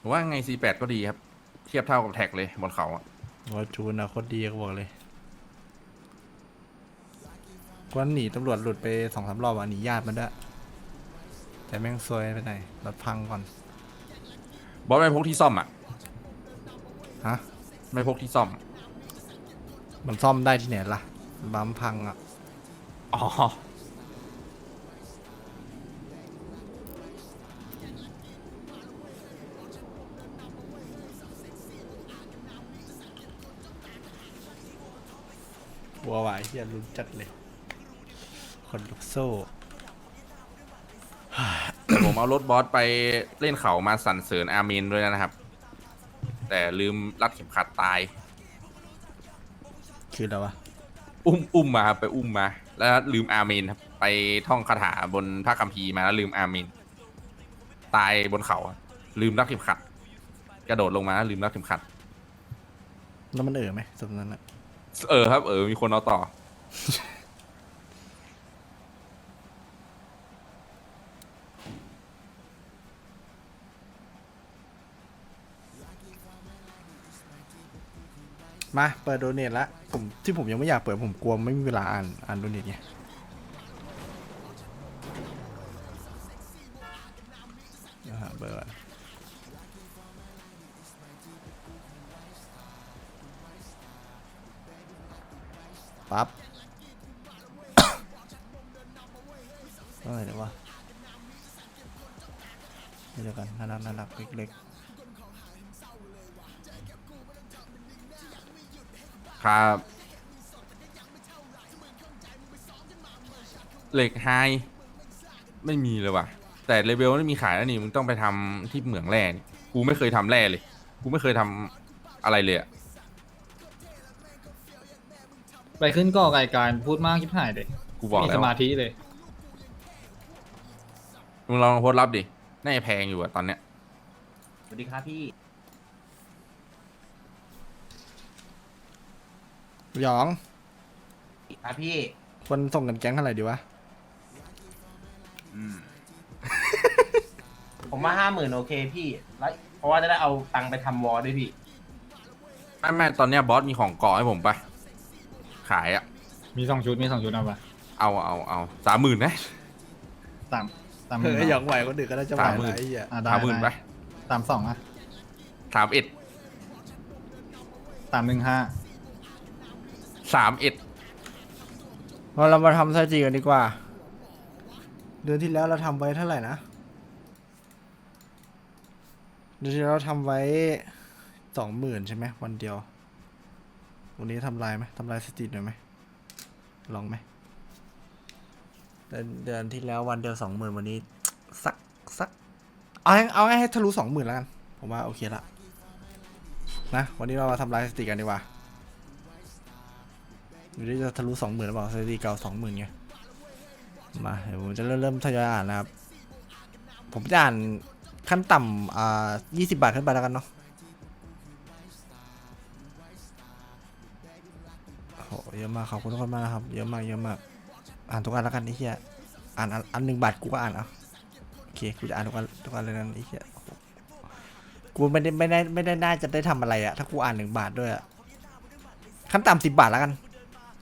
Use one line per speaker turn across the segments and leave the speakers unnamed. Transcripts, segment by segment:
ผมว่าไง C8 ก็ดีครับ เทียบเท่ากับแท็กเลยบนเขาอะ
ว่าจูนอะโคตรดีก็บอกเลยกวนหนีตำรวจหลุดไปสองสามรอบอะหนีญาติมันด้วยแต่แม่งซวยไปไหนรถพังก่อน
บอสไม่พกที่ซ่อมอะ
ฮะ
ไม่พกที่ซ่อม
มันซ่อมได้ที่ไหนล่ะบัมพังอะ
อ๋อ
วไหวเฮียลุ้นจัดเลย คนลุกโซ่
แต่ผมเอารถบอสไปเล่นเขามาสั่นเสริญอาร์เมนด้วยนะครับ แต่ลืมรัดเข็มขัดตาย
คืออะไรวะ
อุ้มอุ้มมาครับไปอุ้มมา แล้วลืมอาร์เมนครับไปท่องคาถาบนพระคัมภีร์มาแล้วลืมอาร์เมนตายบนเขาอะลืมรัดเข็มขัด กระโดดลงมาแล้วลืมรัดเข็มขัด
แล้วมันเอ่อไหมสมนั้นอะ
เออครับเออมีคนเอาต่อ
มาเปิดโดเนทละผมที่ผมยังไม่อยากเปิดผมกลัวไม่มีเวลาอ่านอ่านโดเนทไงเดี๋ยวหาเบอร์ก่อน ปั๊บอะไรเดี๋ยววะเดี๋ยวกันน่ารักน่ารักเล็ก
ครับเหล็กไฮไม่มีเลยว่ะ แต่เลเวลไม่มีขายแล้วนี่มึงต้องไปทำที่เหมืองแร่นี่กูไม่เคยทำแร่เลย กูไม่เคยทำอะไรเลยอะ
ไปขึ้นก่อไก่การพูดมากชิบหายเลย
กูบอก
มี
แล้
ส
ว
มาธิเลย
มึงลองโพสต์รับดิน่าจะแพงอยู่อะตอนเนี้ย
สวัสดีครับพี่
ๆหยอง
ครับพี่
ควรส่งกันแก๊งเท่าไหร่ดีวะ
อืมผมว่าห้าหมื่นโอเคพี่แล้วเพราะว่าจะได้เอาตังค์ไปทำวอลด้วยพี่
ไม่ไม่ตอนเนี้ยบอสมีของเกาะให้ผมปะ ขายอะ
มีสองชุดมีสองชุดเอาปะ
เอาเอาเอาสามหมื่นนะ
สามสามห
เอ
มื่น
อหยองไหวคนอื่นก็น่าจะไหว
สามหมื่น
นะไอ้เหี้ย
อะได้
สามหมื่น
ได้
ปะ
สามสองอะ
สามเอ็ด
สามหนึ่งห้า
สามเอ็ด
เราเรามาทำสถิติกันดีกว่า เดือนที่แล้วเราทำไว้เท่าไหร่นะ เดือนที่แล้วเราทำไว้สองหมื่นใช่ไหมวันเดียว วันนี้ทำลายไหมทำลายสถิติหน่อยไหมลองไหมเดือนเดือนที่แล้ววันเดียวสองหมื่นวันนี้ สักสักเอาให้เอาให้ทะลุสองหมื่นแล้วกัน ผมว่าโอเคละนะวันนี้เรามาทำลายสถิติกันดีกว่าอยู่ที่จะทะลุสองหมื่นหรือเปล่าสถิติเก่าสองหมื่นไงมาเดี๋ยวผมจะเริ่มเริ่มทยอยอ่านนะครับ ผมจะอ่านขั้นต่ำอ่ายี่สิบาทขึ้นไปแล้วกันเนาะ โหเยอะมากขอบคุณทุกคนมากนะครับ เยอะมากเยอะมาก อ่านทุกอันแล้วกันไอ้เหี้ยอ่านอันอันหนึ่งบาทกูก็อ่านเอาโอเคกูจะอ่านทุกอันทุกอันเลยนะไอ้เหี้ยกูไม่ได้ไม่ได้ไม่ได้น่าจะได้ทำอะไรอะถ้ากูอ่านหนึ่งบาทด้วยอะขั้นต่ำสิบบาทแล้วกัน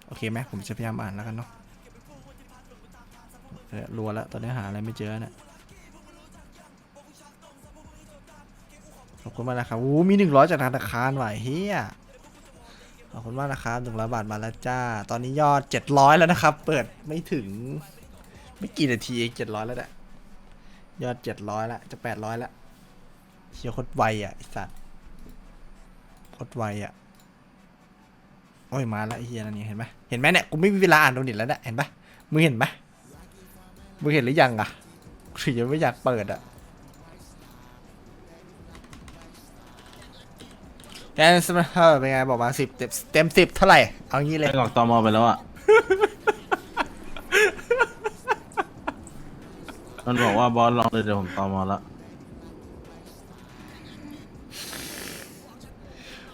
โอเคไหมผมจะพยายามอ่านแล้วกันเนาะรัวแล้วตอนนี้หาอะไรไม่เจอเนี่ยขอบคุณมากนะครับโอ้มีหนึ่งร้อยจากธนาคารว่ะเฮีย อบคุณมากนะครับหนึ่งร้อยบาทมาแล้วจ้า ตอนนี้ยอดเจ็ดร้อยแล้วนะครับ เปิดไม่ถึง ไม่กี่นาทีเองเจ็ดร้อยแล้วแหละยอดเจ็ดร้อยละจะแปดร้อยละเชียโคตรไวอะไอสัตว์โคตรไวอะโอ้ยมาแล้วอ้เฮียนั่นนี่เห็นไหมเห็นไหมเนี่ยกูไม่มีเวลาอ่านโดนิตแล้วเนี่ยเห็นปะมึงเห็นไหมมึงเห็นหรือยังอะถึงยังไม่อยากเปิดอะ แกนสมาเออเป็นไงบอกมาสิบเต็มเต็มสิบเท่าไหร่ เอางี้เลย
ไปออกตอมอไปแล้วอะ มันบอกว่าบอสลองเลยเดี๋ยวผมตอมอแล้ว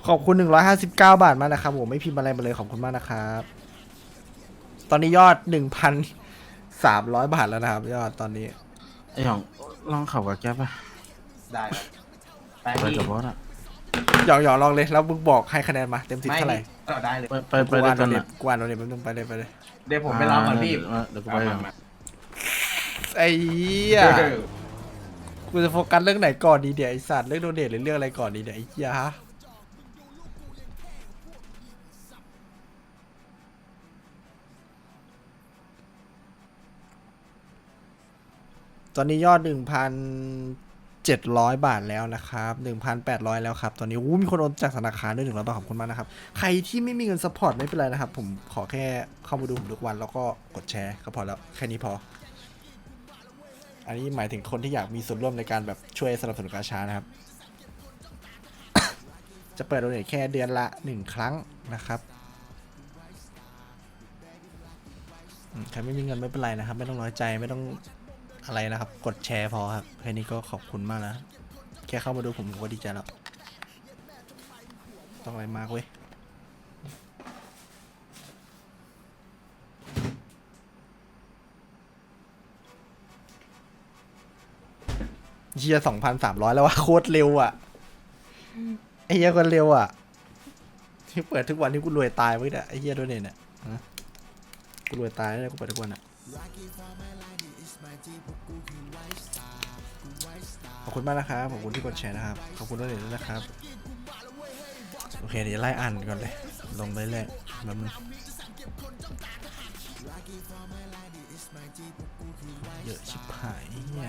ขอบคุณหนึ่งร้อยห้าสิบเก้าบาทมากนะครับผมไม่พิมพ์อะไรมาเลยขอบคุณมากนะครับ ตอนนี้ยอดหนึ่งพันสามร้อยบาทแล้วนะครับ ยอดตอนนี้
ไอ้หยองลองขับกับแก๊ปป่ะ
ได้ครับไป
ไป
พี่
กับบอสอะ
หยอกหยอกลองเลยแล้วมึงบอกให้คะแนนมาเต็มสิบ
ไม่
เท่าไหร่
ก็ได้เลย
ไปไปไปด้วยกัน
เน็
อะ
ตกวานโดเน็ตแป๊บนึงไปเลยไปเลย
เดี๋ยวผมไปลองก่อนพี่า
เดี๋ยวกูไปก่อน
มา
ไอ้เหี้ยกูจะโฟกัสเรื่องไหนก่อนดีเดี๋ยวไอสัตว์เรื่องโดเน็ตหรือเรื่องอะไรก่อนดีเดี๋ยวไอ้เหี้ยฮะตอนนี้ยอด 700 บาทแล้วนะครับ 1,800 แล้วครับ ตอนนี้อู้มีคนโอนจากธนาคารด้วย100บาทขอบคุณมากนะครับ ใครที่ไม่มีเงินสปอร์ตไม่เป็นไรนะครับ ผมขอแค่เข้ามาดูผมทุกวันแล้วก็กดแชร์ก็พอแล้ว แค่นี้พอ อันนี้หมายถึงคนที่อยากมีส่วนร่วมในการแบบช่วยสนับสนุนกาชานะครับ จะเปิดโดเนทแค่เดือนละ 1 ครั้งนะครับใครไม่มีเงินไม่เป็นไรนะครับ ไม่ต้องน้อยใจไม่ต้อง อะไรนะครับ กดแชร์พอครับแค่นี้ก็ขอบคุณมากนะแค่เข้ามาดูผมก็ดีใจแล้ว ต้องอะไรมากเว้ยเชียสองพันสามร้อยแล้ววะโคตรเร็วอะ ไอ้เหี้ยคนเร็วอะ ที่เปิดทุกวันที่กูรวยตายไว้เนี่ยไอ้เหี้ยโดนเนี่ยฮะกูรวยตายแล้วกูเปิดทุกวันอะ ขอบคุณมากนะครับ ขอบคุณที่กดแชร์นะครับ ขอบคุณด้วยเลยนะครับ โอเคเดี๋ยวไล่อ่านก่อนเลย ลงไปเลยแบบนึงเยอะชิบหายเนี่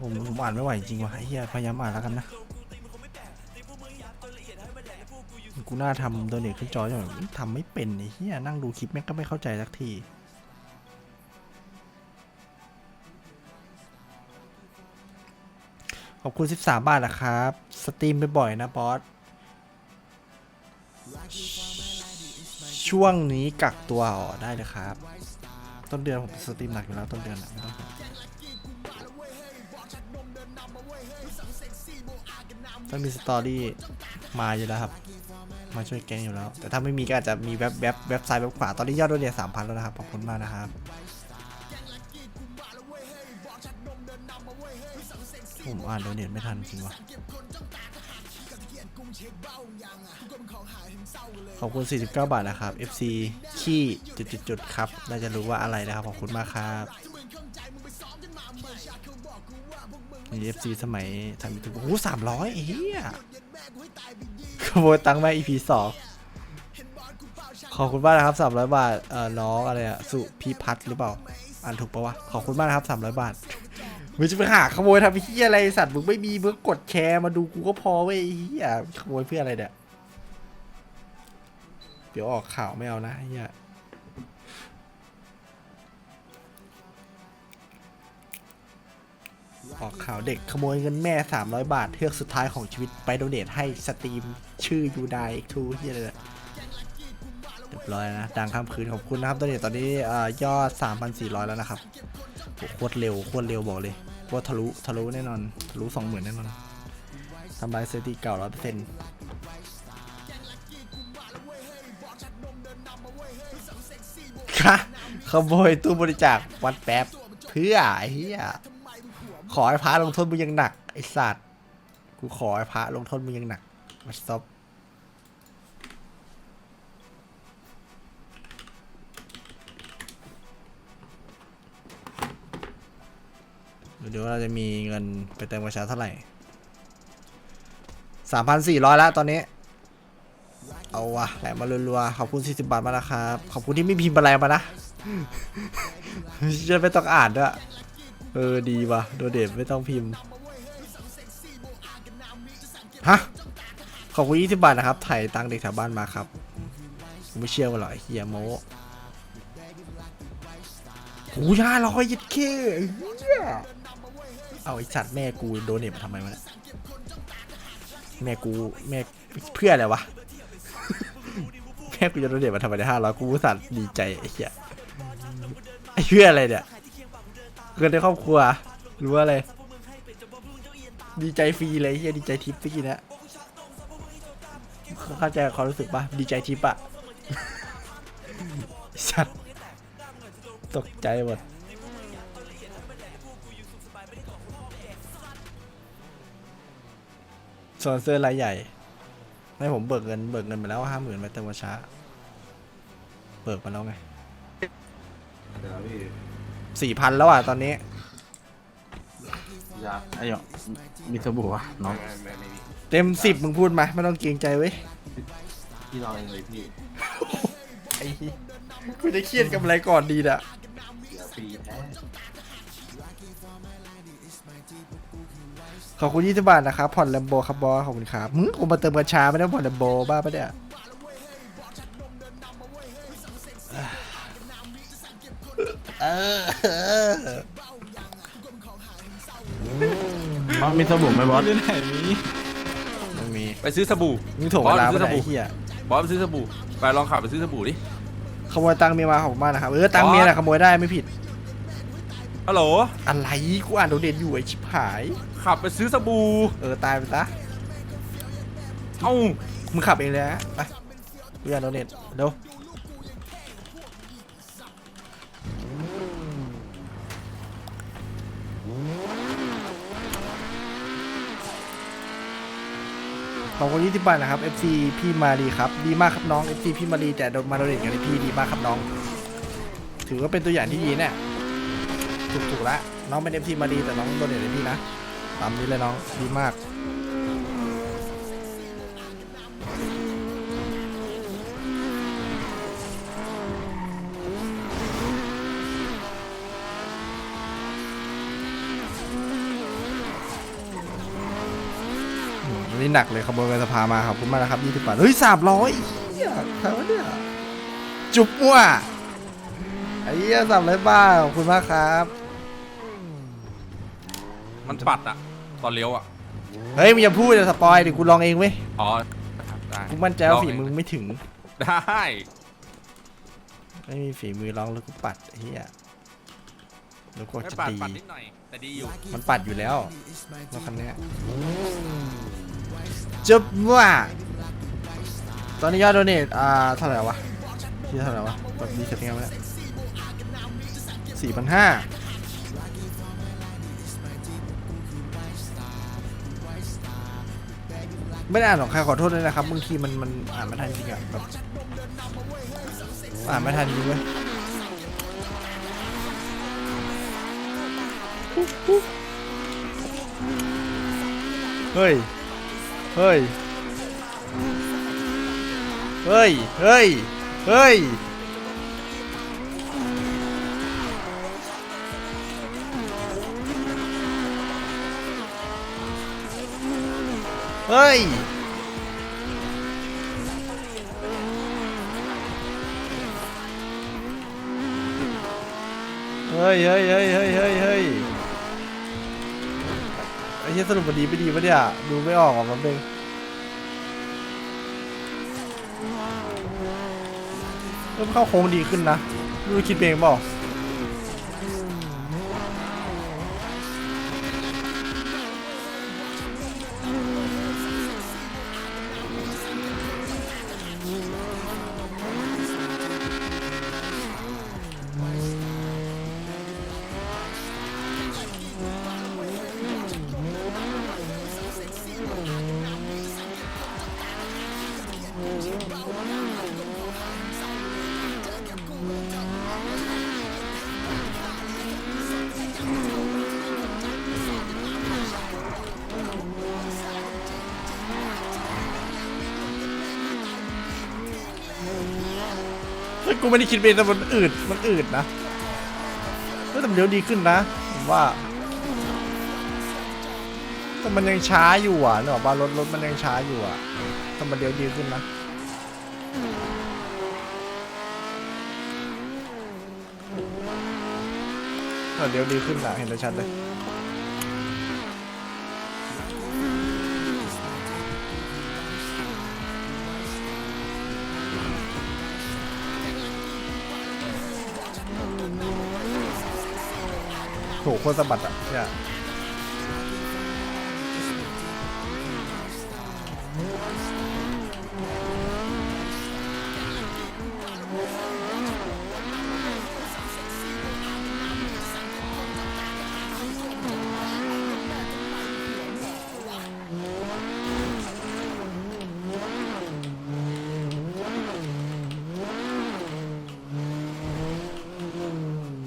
ผมผมอ่านไม่ไหวจริงว่ะไอ้เหี้ยพยายามอ่านแล้วกันนะ กูน่าทำโดเนทขึ้นจอจังเลยทำไม่เป็นไอ้เหี้ยนั่งดูคลิปแม่งก็ไม่เข้าใจสักทีขอบคุณ 13 บาทนะครับ สตรีมไปบ่อยนะบอสช่วงนี้กักตัวอ๋อได้เลยครับ ต้นเดือนผมสตรีมหนักอยู่แล้วต้นเดือนอะไม่ต้อง ห่วงมีสตอรี่มาอยู่แล้วครับ มาช่วยแกงอยู่แล้ว แต่ถ้าไม่มีก็อาจจะมีเว็บเว็บเว็บไซต์เว็บขวา ตอนนี้ยอดโดเนทสามพันแล้วนะครับ ขอบคุณมากนะครับผมอ่านโดเนทไม่ทันจริงวะขอบคุณ 49 บาทนะครับ FC ขี้จุดๆครับ น่าจะรู้ว่าอะไรนะครับ ขอบคุณมากครับ นี่ FC สมัยทำยูทูบโอ้โหสามร้อยเฮียขโมยตังค์มา EP สองขอบคุณมากนะครับ300บาทเอ่อน้องอะไรอะสุพิพัฒน์หรือเปล่าอ่านถูกปะวะขอบคุณมากนะครับ300บาทมึงจะไปหาขโมยทำเฮียอะไรสัตว์มึงไม่มีมึงกดแชร์มาดูกูก็พอเว้ยเฮียขโมยเพื่ออะไรเนี่ยเดี๋ยวออกข่าวไม่เอานะเฮีย ออกข่าวเด็กขโมยเงินแม่ 300 บาทเทือกสุดท้ายของชีวิตไปโดเนทให้สตรีมชื่อยูไดทูเฮียอะไรเนี่ยเรียบร้อยนะ ดังข้ามคืนขอบคุณนะครับโดเนทตอนนี้เอ่อยอด 3,400 แล้วนะครับโคตรเร็วโคตรเร็วบอกเลยว่าทะลุทะลุแน่นอนทะลุสองหมื่นแน่นอนทำลายสถิติเก่าร้อยเปอร์เซ็นต์ค่ะขโมยตู้บริจาควัดแป๊บเพื่อไอ้เหี้ย อให้พระลงโทษมึงยังหนักไอ้สัตว์กูขอให้พระลงโทษมึงยังหนักมาซบเดี๋ยวเราจะมีเงินไปเติมกระชาเท่าไหร่สามพันสี่ร้อยแล้วตอนนี้ เอาวะไหลมารัวๆ ขอบคุณ40บาทมานะครับ ขอบคุณที่ไม่พิมพ์อะไรมานะจะไม่ต้องอ่านด้วย เออดีว่ะ โดเดทไม่ต้องพิมพ์ ฮะ ขอบคุณ20บาทนะครับ ไถ่ตังค์เด็กแถวบ้านมาครับกูไม่เชื่อว่าหรอกไอ้เฮียโมกูย่าร้อยยิดเคเฮียเอาไอ้สัตว์แม่กูโดเนทมาทำไมวะเนี่ยแม่กูแม่เพื่ออะไรวะ แม่กูจะโดนเด็ดมาทำไมได้ห้าร้อยกูอุตสัตว์ดีใจไอ้เหี้ยไอ้เพื่ออะไรเนี่ย เกินในครอบครัว หรือว่าอะไร ดีใจฟรีเลยเหี้ยดีใจทิปตะกี้นะเข้าใจความรู้สึกปะดีใจทิปอะสัตว์ตกใจหมดสปอนเซอร์รายใหญ่ไม่ผมเบิกเงิน เบิกเงินไปแล้วห้าหมื่นไปเติมวันช้า เบิกมาแล้วไง สี่พันแล้วอะตอนนี้
ยาไอ้หยอกมีสบู่วะน้อง
เต็มสิบมึงพูดมา ไม่ต้องเกรงใจเว้ย
พี่ลองเองเลยพี่
ไอ้กูจะเครียดกับอะไรก่อนดีน่ะ
เดี๋ยวฟรีแท้
ขอบคุณยี่สิบบาทนะครับผ่อนแลมโบครับบอสขอบคุณครับมึงกูมาเติมกัญชาไม่ได้ผ่อนแลมโบบ้าปะเนี่ย เออเออ
บอสมีสบู่ไหมบอส
มึงมี
ไปซื้อสบู่
มึงถ่วงเวลา
บอส
ไป
ซื้อ
ไหน
สบู่
เฮีย
บอสไปซื้อสบู่ไปลองขับไปซื้อสบู่ดิ
ขโมยตังค์เมียมาขอบคุณมากนะครับเออตังค์เมียน่ะขโมยได้ไม่ผิด
ฮัลโหล
อะไรกูอ่านโดเด่นอยู่ไอ้ชิบหาย
ขับไปซื้อสบู่
เออตายไปซะ
เอ้า
มึงขับเองเลยนะไปกูอ่านโดเด่นเร็ว ขอบคุณยี่สิบบาทนะครับ FC พี่มารีครับ ดีมากครับน้อง FC พี่มารีแต่โดนมาโดเด่นกันในพี่ดีมากครับน้อง ถือว่าเป็นตัวอย่างที่ดีเนี่ยถูกถูกละน้องเป็น FC มารีแต่น้องโดนเด่นในพี่นะตามนี้เลยน้องดีมาก อืมอันนี่หนักเลยขบวนการสภามาครับคุณมากนะครับยี่สิบบาทเฮ้ยสามร้อยเฮียใครวะเนี่ยจุบมั่วไอ้เหี้ยสามร้อยบาทขอบคุณมากครับ
มันปัดอะตอนเลี้ยวอะ
เฮ้ยมึงอย่าพูดเดี๋ยวสปอยเดี๋ยวกูลองเองเว้ย
อ๋อได้
กูมั่นใจว่า
ลอง
ฝี
เอง
มือไม่ถึง
ได้
ไม่มีฝีมือลองแล้วกูปัดไอ้เฮียแล้วก็
ไม่
จะ
ปัด
ดี
ปัดนิดหน่อยแต่ดีอยู่
มันปัดอยู่แล้วรถคันเนี้ยจุบมั่วตอนนี้ยอดโดเนทอ่าเท่าไหร่วะที่เท่าไหร่วะแบบดีเสร็จยังไงวะเนี่ยสี่พันห้าไม่ได้อ่านหรอกใครขอโทษด้วยนะครับบางทีมันมันอ่านไม่ทันจริงอะแบบอ่านไม่ทันจริงเว้ย เฮ้ย เฮ้ย เฮ้ย เฮ้ย เฮ้ย เฮ้ย เฮ้ยเฮ้ยเฮ้ยเฮ้ยเฮ้ย เฮียสรุปมันดีไม่ดีปะเนี่ย ดูไม่ออกอะมันเป็นเริ่มเข้าโค้งดีขึ้นนะ ดูคิดเองเปล่า กูไม่ได้คิดเองแต่มันอืดมันอืดนะเฮ้ยแต่มันเดี๋ยวดีขึ้นนะผมว่าแต่มันยังช้าอยู่อะเนกอะว่ารถรถมันยังช้าอยู่อะแต่มันเดี๋ยวดีขึ้นนะเออเดี๋ยวดีขึ้นนะเห็นได้ชัดเลย หโคตรสะบัดอะเนี่ย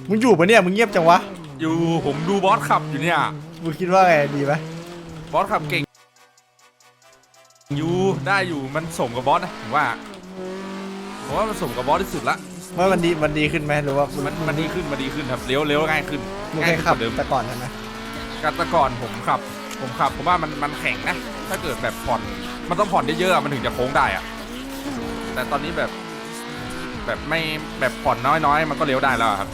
มึงอยู่ปะเนี่ย มึงเงียบจังวะ
อยู่ผมดูบอสขับอยู่เนี่ย
มึงคิดว่าไงดีไหม
บอสขับเก่งอยู่ได้อยู่มันสมกับบอสนะผมว่าผมว่ามันสมกับบอสที่สุดละ
ว่ามันดีมันดีขึ้นไหมหรือว่า
มั
มัน
มันดีขึ้นมันดีขึ้นครับเลี้ยวเลี้ยวง่ายขึ้น
มึง
ง่า
เค
ย
ย
ขึ้น
ขับ
กว่าเดิม
แต่ก่อนใช่ไหม
กันแต่ก่อนผมขับ ผมขับผมว่ามันมันแข็งนะถ้าเกิดแบบผ่อนมันต้องผ่อนเยอะๆอะมันถึงจะโค้งได้อะแต่ตอนนี้แบบ แบบไม่แบบผ่อนน้อยๆ มันก็เลี้ยวได้แล้วอะครับ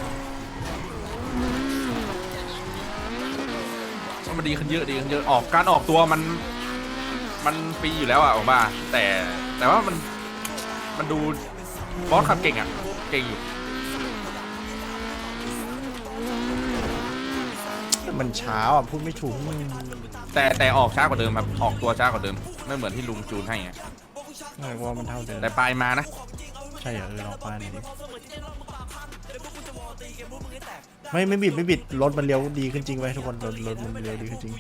มันดีขึ้นเยอะดีขึ้นเยอะออกการออกตัวมัน มันฟรีอยู่แล้วอะผมว่าแต่แต่ว่ามันมันดูบอสขับเก่งอะเก่งอยู่
มันเช้าอะพูดไม่ถูก
แต่แต่ออกช้ากว่าเดิมครับออกตัวช้ากว่าเดิม ไม่เหมือนที่ลุงจูนให้ไง
ไม่ว่ามันเท่าเดิม
แต่ปลายมานะ
ใช่เหรอเออลองป้าหน่อยดิ ไม่ไม่บิดไม่บิดรถมันเลี้ยวดีขึ้นจริงไว้ทุกคนรถรถมันเลี้ยวดีขึ้นจริง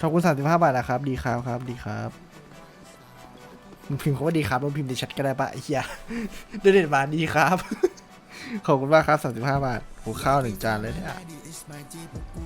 ขอบคุณสามสิบห้าบาทนะครับ ดีครับครับ ดีครับมึงพิมพ์คำว่าดีครับมึงพิมพ์ในแชทก็ได้ปะไอ้เหี้ยเด็ดมาดีครับ ขอบคุณมากครับสามสิบห้าบาทหูข้าวหนึ่งจานเลยเนี่ย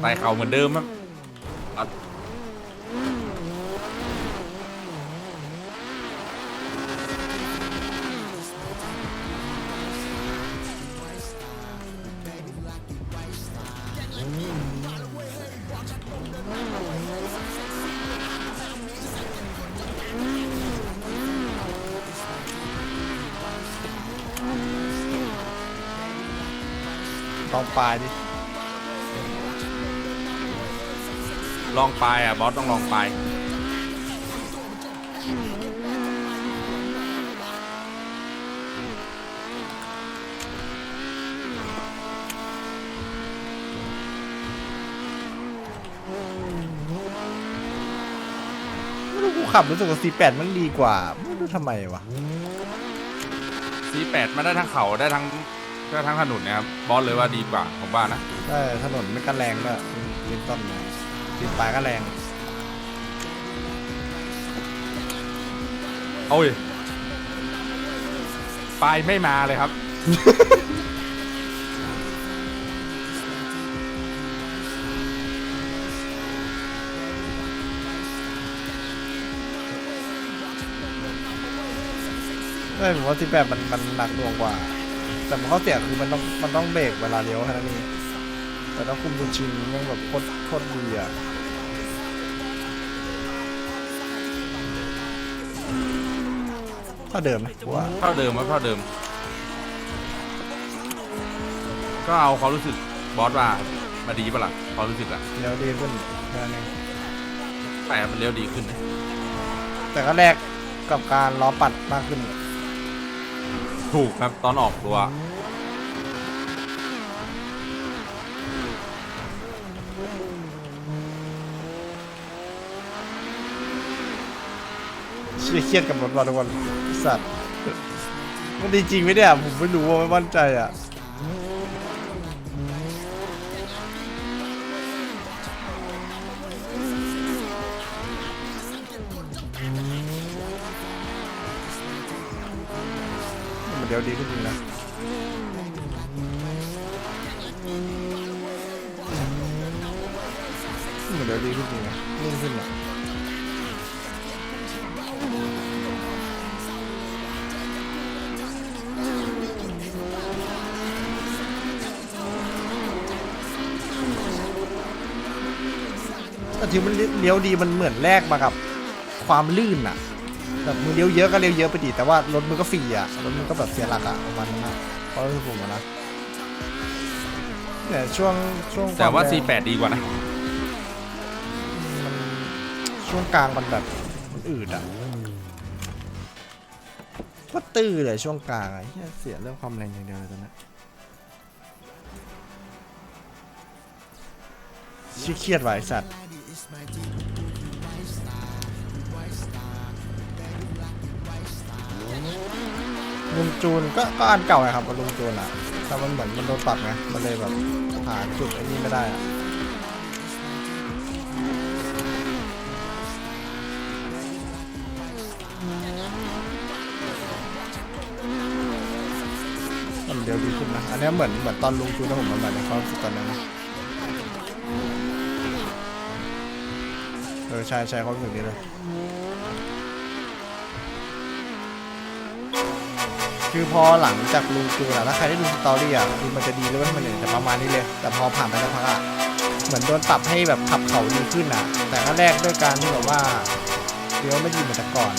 ไต่
เขา
เหมือนเดิมมั้ง
ลองปลายดิ
ลองปลายอะบอสต้องลองปลาย
ไม่รู้กูขับรู้สึกว่า C8 มันดีกว่า ไม่รู้ทำไมวะ
ซีแปดมาได้ทั้งเขาได้ทั้ง ได้ทั้งถนนนะครับบอสเลยว่าดีกว่าผมว่านะ
ได้ถนนไม่กันแรงด้วยลินต้นมาลินปลายก็แรง
โอ้ยปลายไม่มาเลยครับ
ไม่ผมว่า C8 มันมันหนักหน่วงกว่า แต่มันข้อเสียคือมันต้องมันต้องเบรกเวลาเลี้ยวแค่นั้นเองแต่ต้องคุมจนชินมันแบบโคตรโคตรดีอะเท่าเดิมไหมกูว่า
เท่าเดิมครับเท่าเดิม ก็เอาความรู้สึกบอสว่ามาดีปะล่ะความรู้สึกอะ
เลี้ยวดีขึ้นแค่นั้นเอง
แต่มันเลี้ยวดีขึ้นนะ
แต่ก็แลกกับการล้อปัดมากขึ้น
ถูกครับตอนออกตัว
เชี่ยเครียดกับรถว่ะทุกคนไอ้สัตว์มันดีจริงไหมเนี่ย ผมไม่รู้ว่าไม่มั่นใจอะ ดี๋ยวดีขึ้นจริงนะเหมือนเดี๋ยวดีขึ้นจริงนะนิ่งขึ้นอะแต่ที่มันเลี้ยวดีมันเหมือนแลกมากับความลื่นอะ แบบมึงเลี้ยวเยอะก็เลี้ยวเยอะไปดิแต่ว่ารถมึงก็ฟรีอะรถมึงก็แบบเสียหลักอะประมาณนั้นอะเพราะคือผมอะนะเนี่ยช่วงช่วง
แต่ว่า
คมรง
C8 ดีกว่านะ
มันช่วงกลางมันแบบมันอืดอะก็ตื้อเลยช่วงกลางอะเหี้ยเสียเรื่องความแรงอย่างเดียวเลยตอนนี้ชี้เครียดว่ะไอ้สัตว์ ลุงจูนก็ก็อันเก่าไงครับลุงจูนอะแต่มันเหมือนมันโดนปรับไงมันเลยแบบหาจุดไอ้นี่ไม่ได้อะมันเดียวดีขึ้นนะ อันนี้เหมือนเหมือนตอนลุงจูนที่ผมมาใหม่ในความรู้สึกตอนนั้นนะเออใช่ใช่ความรู้สึกนี้เลย คือพอหลังจากลุงจูนอะถ้าใครได้ดูสตอรี่อะคือมันจะดีเลยว่ามันเนี่ยแต่ประมาณนี้เลย แต่พอผ่านไปสักพักอะเหมือนโดนปรับให้แบบขับเขาดีขึ้นอะแต่ก็แรกด้วยการที่แบบว่าเดี๋ยวไม่ดีเหมือนแต่ก่อน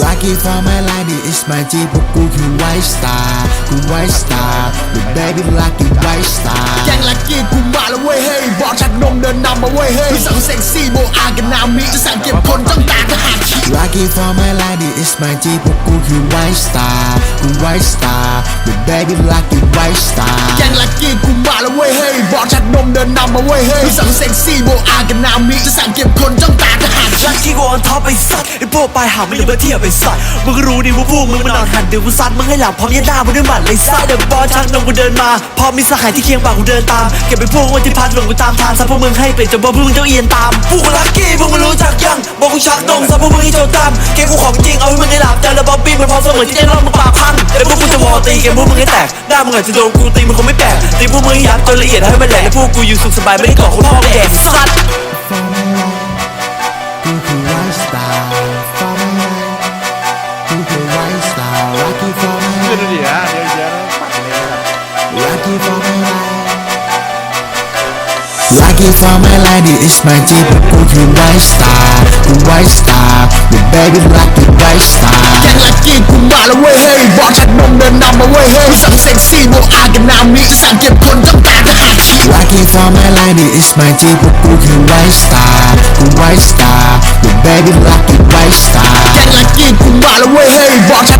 Rocky for my life, this is my G พวกกูคือ White Star กู White Star หรือ Baby Lucky White Star แกงลักกี้กูมาแล้วเว้ยเฮ้ยบอกชักนมเดินนำมาเว้ยเฮ้ยพี่สั่งเซ็กซี่โบอากับนามิจะสั่งเก็บคนจ้องตาทหารขี้ Rocky for my life, this is my G พวกกูคือ White Star กู White Star หรือ Baby Lucky White Star แกงลักกี้กูมาแล้วเว้ยเฮ้ยบอกชักนมเดินนำมาเว้ยเฮ้ยพี่สั่งเซ็กซี่โบอากับนามิจะสั่งเก็บคนจ้องตาทหารขี้
ลักกี้กูออนท็อปไอ้สัตว์ไอ้พวกปลายหางไม่ยอมมาเทียบไอ้สัตว์มึงก็รู้ดิว่าพวกมึงมันนอนหันเดี๋ยวกูซัดมึงให้หลับพร้อมยัดหน้ามึงด้วยหมัดเลยซัดเดี๋ยวบอลชักนมกูเดินมา พอมีสหายที่เคียงบ่ากูเดินตามเก็บไปพวกวันที่พัดหลงกูตามทางซะพวกมึงให้เป็นจนบอลพวกมึงเจ้าเอียนตามพวกกูลักกี้พวกมึงรู้จักยังบอกกูชักนมซะพวกมึงให้โจตามเกมกูของจริงเอาให้มึงได้หลับใจแล้วบอบบี้มันพร้อมเสมอที่จะรอดมึงปากพังเดี๋ยวพวกกูจะวอตีเกมพวกมึงให้แตกหน้ามึงอาจจะโดนกูตีมึงคงไม่แปลกตีพวกมึงให้ยับจนละเอียดให้มันแหลกให้พวกกูอยู่สุขสบายไม่ได้ก่อคนพ่อแดกสัตว์
for my
คือ
life,
ดูดินะเดี๋ยวเดี๋ยวปัดเลยนะครับ
Rocky for my life. Rocky for my life, this is my Jeep, you can white star. You white star, the baby Rocky white star. แกงลักกี้กูมาแล้วเว้ยเฮ้ยบอกชักนมเดินนำมาเว้ยเฮ้ยสั่งเซ็กซี่โบอากับนามิจะสั่งเก็บคนจ้องตาทหารขี้ Rocky for my life, this is my Jeep, you can white star. You white star, the baby Rocky white star. แกงลักกี้กูมาแล้วเว้ยเฮ้ยบอกชัก